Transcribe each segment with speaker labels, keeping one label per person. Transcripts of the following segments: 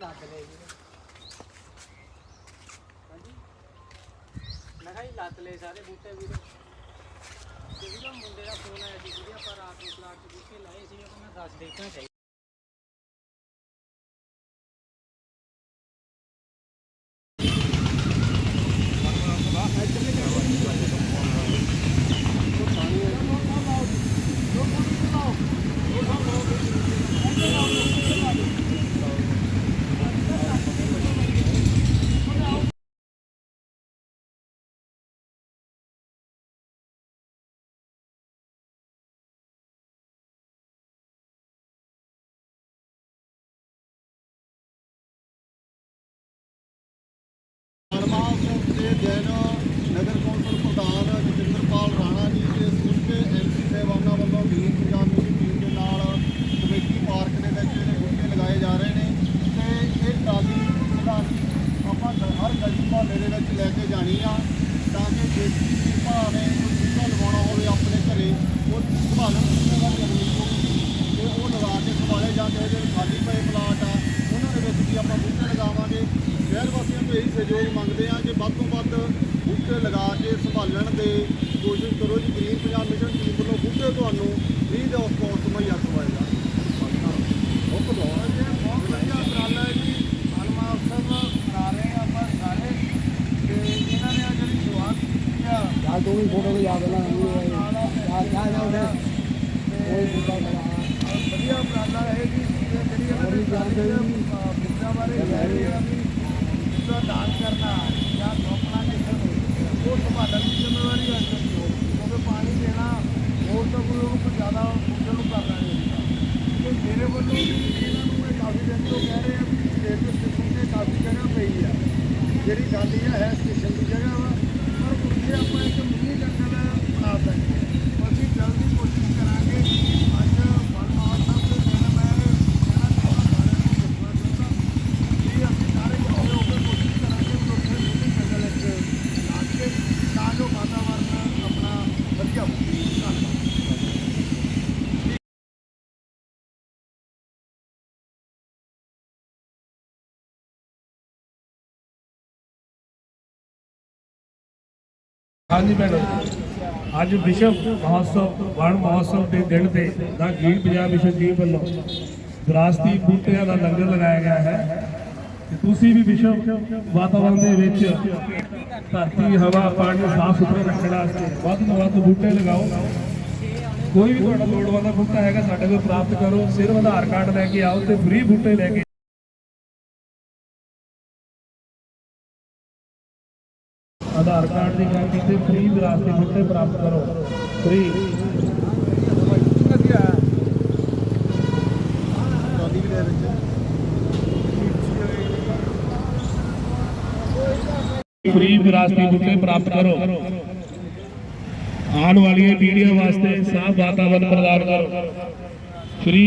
Speaker 1: ਲੱਗ ਲੈ ਜੀ ਹਾਂਜੀ ਮੈਂ ਕਿਹਾ ਜੀ ਲੱਤ ਲੈ ਸਾਰੇ ਬੂਟੇ ਵੀਰੇ ਤੇ ਵੀਰੇ ਮੁੰਡੇ ਦਾ ਫੋਨ ਆਇਆ ਸੀ ਵੀਰੇ ਆਪਾਂ ਰਾਤ ਨੂੰ ਪਲਾਟ 'ਚ ਬੂਟੇ ਲਾਏ ਸੀ ਉਹ ਮੈਂ ਦੱਸ ਦੇਖਣਾ ਚਾਹੀਦਾ
Speaker 2: ਹਰਮਾਲ ਸਿੰਘ ਦੇ ਦਿਨ ਨਗਰ ਕੌਂਸਲ ਪ੍ਰਧਾਨ ਜਤਿੰਦਰਪਾਲ ਰਾਣਾ ਜੀ ਦੇ ਸਮੁੱਚੇ ਐਮਸੀ ਸਾਹਿਬਾਨਾਂ ਵੱਲੋਂ ਮੀਟਿੰਗ ਪੰਜਾਬ ਦੀ ਟੀਮ ਦੇ ਨਾਲ ਕਮੇਟੀ ਪਾਰਕ ਦੇ ਵਿੱਚ ਜਿਹੜੇ ਬੂਟੇ ਲਗਾਏ ਜਾ ਰਹੇ ਨੇ ਤੇ ਇਹ ਟਰਾਲੀ ਜਿਹੜਾ ਆਪਾਂ ਹਰ ਗਲੀ ਮੁਹੱਲੇ ਦੇ ਵਿੱਚ ਲੈ ਕੇ ਜਾਣੀ ਆ ਤਾਂ ਕਿ ਜਿਹੜੀ ਭਰਾ ਨੇ ਕੋਈ ਬੂਟਾ ਲਗਾਉਣਾ ਹੋਵੇ ਆਪਣੇ ਘਰੇ ਉਹ ਸੰਭਾਲਣ ਦੀ ਜਗ੍ਹਾ ਕਰਨੀ ਹੋਊਗੀ ਤੇ ਉਹ ਲਗਾ ਕੇ ਸੰਭਾਲੇ ਜਾਂਦੇ ਆ ਜਿਹੜੇ ਖਾਲੀ ਪਏ ਪਲਾਟ ਆ ਉਹਨਾਂ ਦੇ ਵਿੱਚ ਵੀ ਆਪਾਂ ਬੂਟੇ ਲਗਾਵਾਂਗੇ ਸ਼ਹਿਰ ਵਾਸੀਆਂ ਤੋਂ ਇਹੀ ਸਹਿਯੋਗ ਮੰਗਦੇ ਆ ਕਿ ਵੱਧ ਤੋਂ ਵੱਧ ਬੂਟੇ ਲਗਾ ਕੇ ਸੰਭਾਲਣ ਦੇ ਕੋਸ਼ਿਸ਼ ਕਰੋ ਜੀ। ਗ੍ਰੀਨ ਪੰਜਾਬ ਮਿਸ਼ਨ ਟੀਮ ਵੱਲੋਂ ਬੂਟੇ ਤੁਹਾਨੂੰ ਫ੍ਰੀ ਦੇ ਆਫ ਕੋਸਟ ਮੁਹੱਈਆ ਕਰਵਾਏਗਾ ਬਹੁਤ ਬਹੁਤ ਵਧੀਆ ਉਪਰਾਲਾ ਹੈ ਜੀ। ਆ ਆਪਾਂ ਸਾਰੇ। ਨੇ ਜਿਹੜੀ ਆ
Speaker 3: ਯਾਰ ਨਾ ਯਾਦ ਯਾਦ ਆਉਂਦਾ
Speaker 2: ਵਧੀਆ ਉਪਰਾਲਾ ਹੈ ਜੀ। ਜਿਹੜੀ ਇਹਨਾਂ ਨੇ ਜਾਣਕਾਰੀ? ਬਾਰੇ ਲੈ ਰਹੇ ਆ ਜਿਹੜਾ ਦਾਨ ਕਰਨਾ ਜਾਂ ਸੌਂਪਣਾ ਕਿਸੇ ਨੂੰ, ਉਹ ਸੰਭਾਲਣ ਦੀ ਜ਼ਿੰਮੇਵਾਰੀ ਹੈ ਕਿਉਂਕਿ ਪਾਣੀ ਦੇਣਾ ਹੋਰ ਤਾਂ ਕੋਈ ਉਹਨੂੰ ਜ਼ਿਆਦਾ ਬੁੱਧੇ ਨੂੰ ਕਰਨਾ ਨਹੀਂ ਤੇ ਮੇਰੇ ਵੱਲੋਂ ਵੀ ਇਹਨਾਂ ਨੂੰ ਇਹ ਕਾਫੀ ਦਿਨ ਤੋਂ ਕਹਿ ਰਹੇ ਆ ਵੀ ਰੇਲਵੇ ਸਟੇਸ਼ਨ ਤੇ ਕਾਫੀ ਜਗ੍ਹਾ ਪਈ ਆ। ਜਿਹੜੀ ਖਾਲੀ ਆ ਹੈ ਸਟੇਸ਼ਨ ਦੀ ਜਗ੍ਹਾ ਵਾ, ਪਰ ਉੱਥੇ ਆਪਾਂ ਇੱਕ ਮਿੰਨੀ ਜੰਗਲ ਬਣਾ ਸਕਦੇ ਹਾਂ। ਅਸੀਂ ਜਲਦੀ ਕੋਸ਼ਿਸ਼ ਕਰਾਂਗੇ ਅੱਜ ਮਨਮਾਨ ਸਾਹਿਬ ਦੇ ਦਿਨ ਮੈਂ ਕਹਿਣਾ ਚਾਹੁੰਦਾ ਸਾਰਿਆਂ ਨੂੰ ਦੱਸਣਾ ਚਾਹੁੰਦਾ ਕਿ ਅਸੀਂ ਸਾਰੇ ਇਕੱਠੇ ਹੋ ਕੇ ਕੋਸ਼ਿਸ਼ ਕਰਾਂਗੇ ਕਿ ਉੱਥੇ ਮਿੰਨੀ ਜੰਗਲ ਇੱਕ ਲਾ ਕੇ ਤਾਂ ਜੋ ਵਾਤਾਵਰਨ ਆਪਣਾ ਵਧੀਆ ਹੋਵੇ ਧੰਨਵਾਦ
Speaker 4: ਹਾਂਜੀ ਮੈਡਮ ਅੱਜ ਵਿਸ਼ਵ ਮਹੋਤਸਵ, ਵਣ ਮਹੋਤਸਵ ਦੇ ਦਿਨ ਤੇ ਦਾ ਗੀਤ ਪੰਜਾਬ ਵਿਸ਼ਵ ਟੀਮ ਵੱਲੋਂ ਵਿਰਾਸਤੀ ਬੂਟਿਆਂ ਦਾ ਲੰਗਰ ਲਗਾਇਆ ਗਿਆ ਹੈ। ਤੇ ਤੁਸੀਂ ਵੀ ਵਿਸ਼ਵ ਵਾਤਾਵਰਣ ਦੇ ਵਿੱਚ ਧਰਤੀ, ਹਵਾ, ਪਾਣੀ ਸਾਫ਼ ਸੁਥਰਾ ਰੱਖਣ ਵਾਸਤੇ ਵੱਧ ਤੋਂ ਵੱਧ ਬੂਟੇ ਲਗਾਓ। ਕੋਈ ਵੀ ਤੁਹਾਡਾ ਲੋੜਵੰਦ ਬੂਟਾ ਹੈਗਾ, ਸਾਡੇ ਕੋਲ ਪ੍ਰਾਪਤ ਕਰੋ। ਸਿਰਫ ਆਧਾਰ ਕਾਰਡ ਲੈ ਕੇ ਆਓ ਤੇ ਫ੍ਰੀ ਬੂਟੇ ਲੈ ਕੇ ਆਧਾਰ ਕਾਰਡ ਦੀ ਗੱਲ ਕੀਤੀ ਫ੍ਰੀ ਵਿਰਾਸਤੀ ਬੂਟੇ ਪ੍ਰਾਪਤ ਕਰੋ। ਫ੍ਰੀ ਫ੍ਰੀ ਵਿਰਾਸਤੀ ਬੂਟੇ ਪ੍ਰਾਪਤ ਕਰੋ। ਆਉਣ ਵਾਲੀਆਂ ਪੀੜ੍ਹੀਆਂ ਵਾਸਤੇ ਸਾਫ਼ ਵਾਤਾਵਰਣ ਪ੍ਰਦਾਨ ਕਰੋ। ਫ੍ਰੀ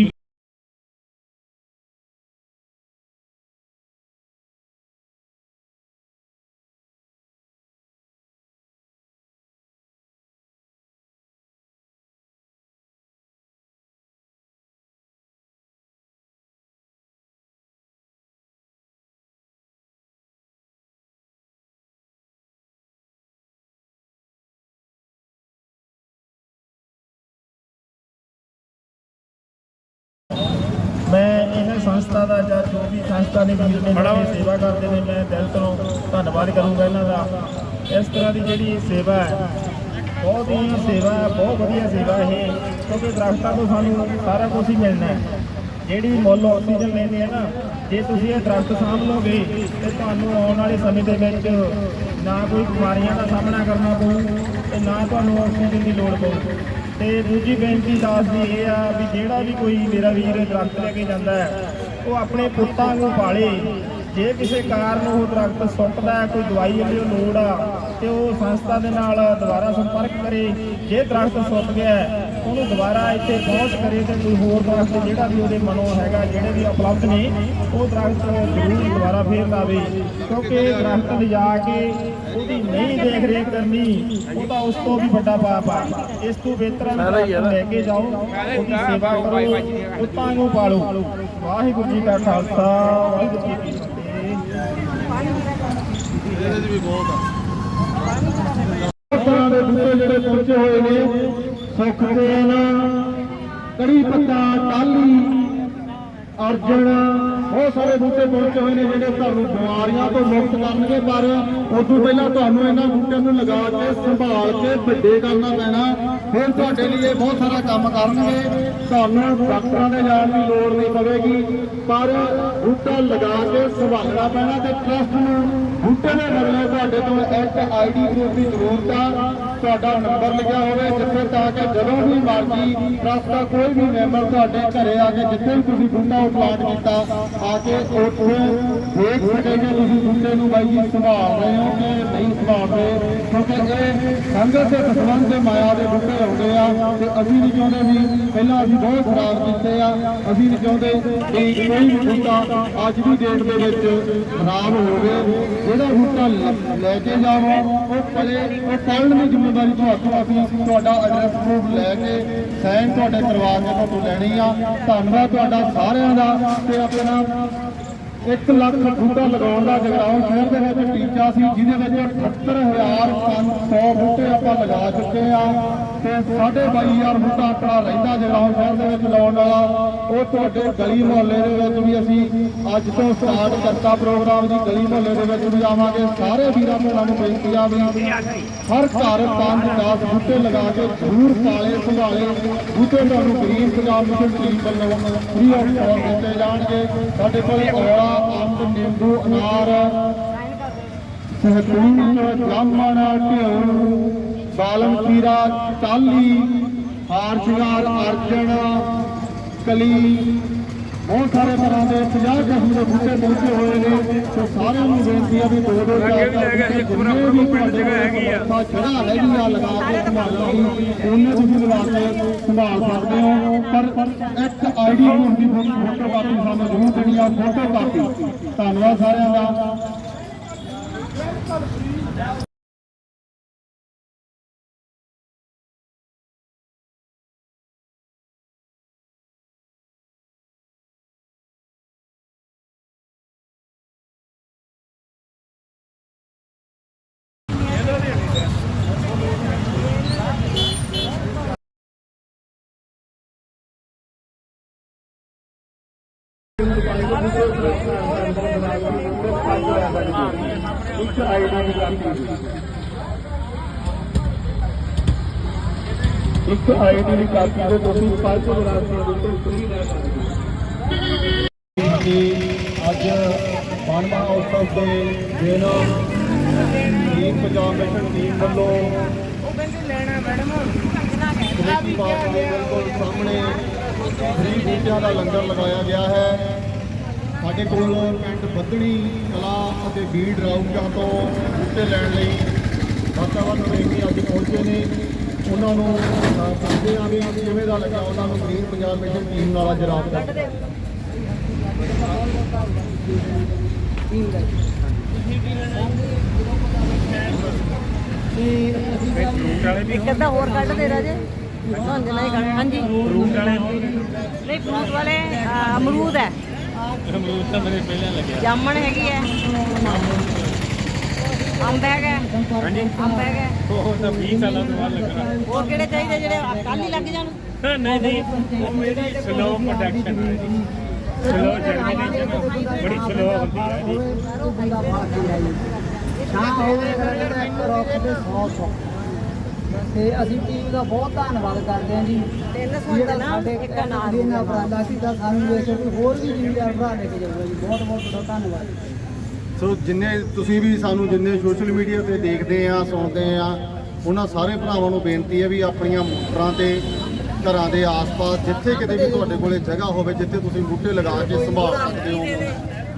Speaker 5: ਸੰਸਥਾ ਦਾ ਜਾਂ ਜੋ ਵੀ ਸੰਸਥਾ ਨੇ ਵੀਰ ਨੇ ਜਿਹੜੀ ਸੇਵਾ ਕਰਦੇ ਨੇ ਮੈਂ ਦਿਲ ਤੋਂ ਧੰਨਵਾਦ ਕਰੂੰਗਾ ਇਹਨਾਂ ਦਾ। ਇਸ ਤਰ੍ਹਾਂ ਦੀ ਜਿਹੜੀ ਸੇਵਾ ਹੈ ਬਹੁਤ ਹੀ ਸੇਵਾ ਹੈ ਬਹੁਤ ਵਧੀਆ ਸੇਵਾ ਇਹ। ਕਿਉਂਕਿ ਦਰਖਤਾਂ ਤੋਂ ਸਾਨੂੰ ਸਾਰਾ ਕੁਝ ਹੀ ਮਿਲਣਾ ਹੈ। ਜਿਹੜੀ ਮੁੱਲ ਆਕਸੀਜਨ ਲੈਂਦੇ ਆ ਨਾ ਜੇ ਤੁਸੀਂ ਇਹ ਦਰਖਤ ਸਾਂਭ ਲਓਗੇ ਤੇ ਤੁਹਾਨੂੰ ਆਉਣ ਵਾਲੇ ਸਮੇਂ ਦੇ ਵਿੱਚ ਨਾ ਕੋਈ ਬਿਮਾਰੀਆਂ ਦਾ ਸਾਹਮਣਾ ਕਰਨਾ ਪਊ ਤੇ ਨਾ ਤੁਹਾਨੂੰ ਆਕਸੀਜਨ ਦੀ ਲੋੜ ਪਊ। ਤੇ ਦੂਜੀ ਬੇਨਤੀ ਦਾਸ ਦੀ ਇਹ ਆ ਵੀ ਜਿਹੜਾ ਵੀ ਕੋਈ ਮੇਰਾ ਵੀਰ ਦਰਖਤ ਲੈ ਕੇ ਜਾਂਦਾ ਹੈ, ਉਹ ਆਪਣੇ ਪੁੱਤਾਂ ਨੂੰ ਪਾਲੇ। ਜੇ ਕਿਸੇ ਕਾਰਨ ਉਹ ਦਰਖਤ ਸੁੱਟਦਾ ਕੋਈ ਦਵਾਈ ਦੀ ਲੋੜ ਆ, ਤੇ ਉਹ ਸੰਸਥਾ ਦੇ ਨਾਲ ਦੁਬਾਰਾ ਸੰਪਰਕ ਕਰੇ। ਜੇ ਦਰਖਤ ਸੁੱਟ ਗਿਆ ਉਹਨੂੰ ਦੁਬਾਰਾ ਇੱਥੇ ਪਹੁੰਚ ਕਰੇ ਤੇ ਕੋਈ ਹੋਰ ਦਰਖਤ ਜਿਹੜਾ ਵੀ ਉਹਦੇ ਮਨੋਂ ਹੈਗਾ ਜਿਹੜੇ ਵੀ ਉਪਲਬਧ ਨੇ ਉਹ ਦਰਖਤ ਜ਼ਰੂਰ ਦੁਬਾਰਾ ਫੇਰ ਲਾਵੇ ਕਿਉਂਕਿ ਦਰਖਤ ਲਿਜਾ ਕੇ ਉਹਦੀ ਨਹੀਂ ਦੇਖ ਰੇਖ ਕਰਨੀ ਉਹ ਤਾਂ ਉਸ ਤੋਂ ਵੀ ਵੱਡਾ ਪਾਪ ਆ। ਇਸ ਤੋਂ ਬਿਹਤਰ ਲੈ ਕੇ ਜਾਓ ਉਹਦੀ ਸੇਵਾ ਕਰੋ ਉਤਾਂ ਨੂੰ ਪਾਲੋ। ਵਾਹਿਗੁਰੂ ਜੀ ਕਾ ਖਾਲਸਾ ਵਾਹਿਗੁਰੂ ਜੀ ਕੀ ਫਤਿਹ। ਇਹਦੇ ਵੀ ਬਹੁਤ ਆ।
Speaker 6: ਦੇ ਬੁੱਤੇ ਜਿਹੜੇ ਪਹੁੰਚੇ ਹੋਏ ਨੇ ਸੁੱਖ ਤੇਲ ਕੜੀ ਪੱਤਾ ਟਾਲੀ ਅਰਜਨ ਬਹੁਤ ਸਾਰੇ ਬੂਟੇ ਪਹੁੰਚੇ ਹੋਏ ਨੇ ਜਿਹੜੇ ਤੁਹਾਨੂੰ ਬਿਮਾਰੀਆਂ ਤੋਂ ਮੁਕਤ ਕਰਨਗੇ ਪਰ ਉਸ ਤੋਂ ਪਹਿਲਾਂ ਤੁਹਾਨੂੰ ਇਹਨਾਂ ਬੂਟਿਆਂ ਨੂੰ ਲਗਾ ਕੇ, ਸੰਭਾਲ ਕੇ, ਵੱਡੇ ਕਰਨਾ ਪੈਣਾ। ਫਿਰ ਤੁਹਾਡੇ ਲਈ ਇਹ ਬਹੁਤ ਸਾਰਾ ਕੰਮ ਕਰਨਗੇ। ਤੁਹਾਨੂੰ ਡਾਕਟਰਾਂ ਦੇ ਜਾਣ ਦੀ ਲੋੜ ਨਹੀਂ ਪਵੇਗੀ, ਪਰ ਬੂਟਾ ਲਗਾ ਕੇ ਸੰਭਾਲਣਾ ਪੈਣਾ ਤੇ ਟਰਸਟ ਨੂੰ ਬੂਟੇ ਦੇ ਬਦਲੇ ਤੁਹਾਡੇ ਕੋਲ ਇੱਕ ਆਈਡੀ ਪ੍ਰੂਫ ਦੀ ਜ਼ਰੂਰਤ ਆ। ਤੁਹਾਡਾ ਨੰਬਰ ਲਿਖਿਆ ਹੋਵੇ ਜਿੱਥੇ ਤਾਂ ਕਿ ਜਦੋਂ ਵੀ ਮਰਜ਼ੀ ਟਰਸਟ ਦਾ ਕੋਈ ਵੀ ਮੈਂਬਰ ਤੁਹਾਡੇ ਘਰੇ ਆ ਕੇ ਜਿੱਥੇ ਵੀ ਤੁਸੀਂ ਬੂਟਾ ਪਲਾਂਟ ਕੀਤਾ ਆ ਕੇ ਉੱਥੇ ਦੇਖ ਸਕੇ ਕਿ ਤੁਸੀਂ ਬੂਟੇ ਨੂੰ ਬਾਈ ਜੀ ਸੰਭਾਲ ਰਹੇ ਹੋ ਕਿ ਨਹੀਂ ਸੰਭਾਲ ਰਹੇ। ਕਿਉਂਕਿ ਇਹ ਸੰਗਤ ਦੇ ਸੰਬੰਧ ਦੇ ਮਾਇਆ ਦੇ ਬੂਟੇ ਆਉਂਦੇ ਆ ਤੇ ਅਸੀਂ ਨਹੀਂ ਚਾਹੁੰਦੇ ਵੀ ਪਹਿਲਾਂ ਅਸੀਂ ਬਹੁਤ ਖਰਾਬ ਕੀਤੇ ਆ। ਅਸੀਂ ਨਹੀਂ ਚਾਹੁੰਦੇ ਕਿ ਕੋਈ ਬੂਟਾ ਅੱਜ ਦੀ ਡੇਟ ਦੇ ਵਿੱਚ ਖਰਾਬ ਹੋਵੇ। ਜਿਹੜਾ ਬੂਟਾ ਲ- ਲੈ ਕੇ ਜਾਵੋ, ਉਹ ਪਲੇ ਉਹ ਪਾਲਣ ਦੀ ਜ਼ਿੰਮੇਵਾਰੀ ਤੁਹਾਡੀ ਅਸੀਂ ਤੁਹਾਡਾ ਐਡਰੈਸ ਪ੍ਰੂਫ ਲੈ ਕੇ ਸਾਈਨ ਤੁਹਾਡੇ ਕਰਵਾ ਕੇ ਤੁਹਾਨੂੰ ਲੈਣੀ ਆ। ਧੰਨਵਾਦ ਤੁਹਾਡਾ ਸਾਰਿਆਂ ਦਾ ਤੇ ਆਪਣਾ Thank you. 1 ਲੱਖ ਬੂਟਾ ਲਗਾਉਣ ਦਾ ਜਗਰਾਉਂ ਸ਼ਹਿਰ ਦੇ ਵਿੱਚ ਟੀਚਾ ਸੀ, ਜਿਹਦੇ ਵਿੱਚ 78500 ਬੂਟੇ ਆਪਾਂ ਲਗਾ ਚੁੱਕੇ ਆ। ਤੇ 22500 ਬੂਟਾ ਆਪਣਾ ਰਹਿੰਦਾ ਜਗਰਾਉਂ ਸ਼ਹਿਰ ਦੇ ਵਿੱਚ ਲਾਉਣ ਵਾਲਾ। ਉਹ ਤੁਹਾਡੇ ਗਲੀ ਮੁਹੱਲੇ ਦੇ ਵਿੱਚ ਵੀ ਅਸੀਂ ਅੱਜ ਤੋਂ ਸਟਾਰਟ ਕਰਤਾ ਪ੍ਰੋਗਰਾਮ ਜੀ। ਗਲੀ ਮੁਹੱਲੇ ਦੇ ਵਿੱਚ ਵੀ ਆਵਾਂਗੇ। ਸਾਰੇ ਵੀਰਾਂ ਭੈਣਾਂ ਨੂੰ ਬੇਨਤੀ ਆ ਵੀ ਹਰ ਘਰ 5-10 ਬੂਟੇ ਲਗਾ ਕੇ ਜ਼ਰੂਰ ਪਾਲੇ, ਸੰਭਾਲੇ। ਬੂਟੇ ਤੁਹਾਨੂੰ ਗਰੀਬ ਪੰਜਾਬ ਮਿਸ਼ਨ ਟੀਮ ਵੱਲੋਂ ਫ੍ਰੀ ਆਫ ਕਾਸਟ ਦਿੱਤੇ ਜਾਣਗੇ। ਸਾਡੇ ਕੋਲ ਔਲਾ ਅੰਬ ਨਿੰਬੂ ਅਨਾਰ ਸਹਤੂਤ ਜਾਮਣ ਢਿਉ ਬਾਲਮ ਕੀਰਾ ਟਾਲੀ ਹਾਰ ਸ਼ਿੰਗਾਰ ਅਰਜਨ ਕਲੀ ਬਹੁਤ ਸਾਰੇ ਤਰ੍ਹਾਂ ਦੇ 50 ਕਿਸਮ ਦੇ ਬੂਟੇ ਪਹੁੰਚੇ ਹੋਏ ਨੇ ਤੇ ਸਾਰਿਆਂ ਨੂੰ ਬੇਨਤੀ ਆ ਵੀ ਦੋ ਦੋ ਚਾਰ ਚਾਰ ਬੂਟੇ ਜਿੰਨੇ ਵੀ ਤੁਹਾਡੇ ਕੋਲ ਚੜਾ ਹੈਗੀ ਆ। ਲਗਾ ਕੇ ਸੰਭਾਲਣਾ ਉਹਨੇ ਤੁਸੀਂ ਲਗਾ ਕੇ ਸੰਭਾਲ ਸਕਦੇ ਹੋ। ਪਰ ਇੱਕ ਆਈਡੀ ਪ੍ਰੂਫ ਦੀ ਫੋਟੋ ਕਾਪੀ ਸਾਨੂੰ ਜ਼ਰੂਰ ਦੇਣੀ ਆ ਫੋਟੋ ਕਾਪੀ। ਧੰਨਵਾਦ ਸਾਰਿਆਂ ਦਾ। ਇੱਕ ਆਈਡੀ ਦੀ ਕਾਪੀ ਦੇ ਤੁਸੀਂ ਪੰਜ ਵਿਰਾਸਤਾਂ ਦੇ ਉੱਤੇ ਫ੍ਰੀ ਲੈ ਸਕਦੇ ਹੋ ਅੱਜ ਮਾਨਵਾ ਉਤਸਵ ਦੇ ਦਿਨ ਟੀਮ ਪੰਜਾਬ ਮਿਸ਼ਨ ਟੀਮ ਵੱਲੋਂ ਕਮੇਟੀ ਪਾਰਕ ਦੇ ਬਿਲਕੁਲ ਸਾਹਮਣੇ ਫ੍ਰੀ ਬੂਟਿਆਂ ਦਾ ਲੰਗਰ ਲਗਾਇਆ ਗਿਆ ਹੈ। ਸਾਡੇ ਕੋਲ ਪਿੰਡ ਬੱਦਣੀ ਕਲਾ ਅਤੇ ਬੀੜ ਰਾਊਟਾਂ ਤੋਂ ਬੂਟੇ ਲੈਣ ਲਈ ਵਾਤਾਵਰਨ ਪ੍ਰੇਮੀ ਅੱਜ ਪਹੁੰਚੇ ਨੇ। ਉਹਨਾਂ ਨੂੰ ਪੁੱਛਦੇ ਆ ਵੀ ਕਿਵੇਂ ਦਾ ਲੱਗਾ ਉਹਨਾਂ ਨੂੰ ਗ੍ਰੀਨ ਪੰਜਾਬ ਮਿਸ਼ਨ ਟੀਮ ਨਾਲ ਅੱਜ ਰਾਤ ਦਾ।
Speaker 7: ਅੱਧਾ ਹੋਰ ਕੱਢ ਦੇ ਰਾਜੇ। ਹੁਣ ਜਨਾ ਹੀ ਕੱਢ ਹਾਂਜੀ। ਫਰੂਟ ਵਾਲੇ? ਨਹੀਂ ਫਰੂਟ ਵਾਲੇ ਅਹ, ਅਮਰੂਦ ਹੈ।
Speaker 1: ਅਮਰੂਦ ਤਾਂ ਮੇਰੇ ਪਹਿਲਾਂ ਲੱਗਿਆ।
Speaker 7: ਜਾਮਣ ਹੈਗੀ ਹੈ। ਅੰਬ ਹੈਗਾ। ਹਾਂਜੀ। ਅੰਬ ਹੈਗਾ।
Speaker 1: ਉਹ ਤਾਂ 20 ਸਾਲਾਂ ਤੋਂ ਬਾਅਦ ਲੱਗਣਾ
Speaker 7: ਹੋਰ ਕਿਹੜੇ ਚਾਹੀਦੇ ਜਿਹੜੇ ਕੱਲ ਹੀ ਲੱਗ ਜਾਣ?
Speaker 1: ਨਹੀਂ ਨਹੀਂ ਉਹ ਮੇਰੀ ਸਲੋ ਪ੍ਰੋਡਕਸ਼ਨ ਹੈ ਜੀ। ਸਲੋ ਜਰਮੀਨੇਸ਼ਨ ਬੜੀ ਸਲੋ ਹੁੰਦੀ ਹੈ ਜੀ।
Speaker 3: ਨਾ ਹੋਵੇ ਰੁੱਖ ਤੇ 100 ਸੌ। ਤੇ ਅਸੀਂ ਟੀਮ ਦਾ ਬਹੁਤ ਧੰਨਵਾਦ ਕਰਦੇ ਹਾਂ ਜੀ।
Speaker 7: ਤਿੰਨ ਸੌ
Speaker 3: ਜਿਹੜਾ
Speaker 7: ਦਾ ਨਾ
Speaker 3: ਸਾਡੇ
Speaker 7: ਇੱਕ ਅਨਾਰ
Speaker 3: ਦੇ ਨਾਲ ਉਪਰਾਲਾ ਕੀਤਾ ਸਾਨੂੰ ਵੇਖ ਕੇ ਹੋਰ ਵੀ ਜ਼ਿੰਮੇਵਾਰ ਭਰਾ ਲੈ ਕੇ ਜਾਊਗਾ ਜੀ। ਬਹੁਤ ਬਹੁਤ ਤੁਹਾਡਾ ਧੰਨਵਾਦ।
Speaker 2: ਸੋ ਜਿੰਨੇ ਤੁਸੀਂ ਵੀ ਸਾਨੂੰ ਜਿੰਨੇ ਸੋਸ਼ਲ ਮੀਡੀਆ ਤੇ ਦੇਖਦੇ ਆ ਸੁਣਦੇ ਆ ਉਹਨਾਂ ਸਾਰੇ ਭਰਾਵਾਂ ਨੂੰ ਬੇਨਤੀ ਹੈ ਵੀ ਆਪਣੀਆਂ ਮੋਟਰਾਂ ਤੇ ਘਰਾਂ ਦੇ ਆਸ-ਪਾਸ ਜਿੱਥੇ ਕਿਤੇ ਵੀ ਤੁਹਾਡੇ ਕੋਲੇ ਜਗ੍ਹਾ ਹੋਵੇ ਜਿੱਥੇ ਤੁਸੀਂ ਬੂਟੇ ਲਗਾ ਕੇ ਸੰਭਾਲ ਸਕਦੇ ਹੋ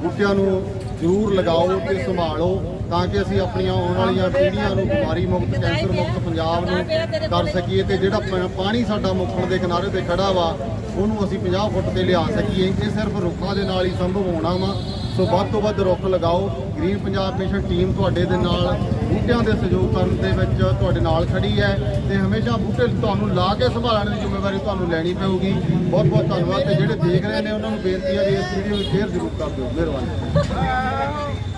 Speaker 2: ਬੂਟਿਆਂ ਨੂੰ ਜ਼ਰੂਰ ਲਗਾਓ ਤੇ ਸੰਭਾਲੋ ਤਾਂ ਕਿ ਅਸੀਂ ਆਪਣੀਆਂ ਆਉਣ ਵਾਲੀਆਂ ਪੀੜ੍ਹੀਆਂ ਨੂੰ ਬਿਮਾਰੀ ਮੁਕਤ, ਕੈਂਸਰ ਮੁਕਤ ਪੰਜਾਬ ਨੂੰ ਕਰ ਸਕੀਏ ਤੇ ਜਿਹੜਾ ਪਾਣੀ ਸਾਡਾ ਮੁੱਖਣ ਦੇ ਕਿਨਾਰੇ ਤੇ ਖੜਾ ਵਾ, ਉਹਨੂੰ ਅਸੀਂ 50 ਫੁੱਟ ਤੇ ਲਿਆ ਸਕੀਏ। ਇਹ ਸਿਰਫ ਰੁੱਖਾਂ ਦੇ ਨਾਲ ਹੀ ਸੰਭਵ ਹੋਣਾ ਵਾ। ਸੋ ਵੱਧ ਤੋਂ ਵੱਧ ਰੁੱਖ ਲਗਾਓ। ਗ੍ਰੀਨ ਪੰਜਾਬ ਮਿਸ਼ਨ ਟੀਮ ਤੁਹਾਡੇ ਦੇ ਨਾਲ, ਬੂਟਿਆਂ ਦੇ ਸਹਿਯੋਗ ਕਰਨ ਦੇ ਵਿੱਚ ਤੁਹਾਡੇ ਨਾਲ ਖੜੀ ਹੈ ਤੇ ਹਮੇਸ਼ਾ ਬੂਟੇ ਤੁਹਾਨੂੰ ਲਾ ਕੇ ਸੰਭਾਲਣ ਦੀ ਜ਼ਿੰਮੇਵਾਰੀ ਤੁਹਾਨੂੰ ਲੈਣੀ ਪਊਗੀ। ਬਹੁਤ ਬਹੁਤ ਧੰਨਵਾਦ ਤੇ ਜਿਹੜੇ ਦੇਖ ਰਹੇ ਨੇ ਉਹਨਾਂ ਨੂੰ ਬੇਨਤੀ ਹੈ ਵੀ ਇਸ ਵੀਡੀਓ ਨੂੰ ਸ਼ੇਅਰ ਜ਼ਰੂਰ ਕਰ ਦਿਓ। ਮਿਹਰਬਾਨੀ।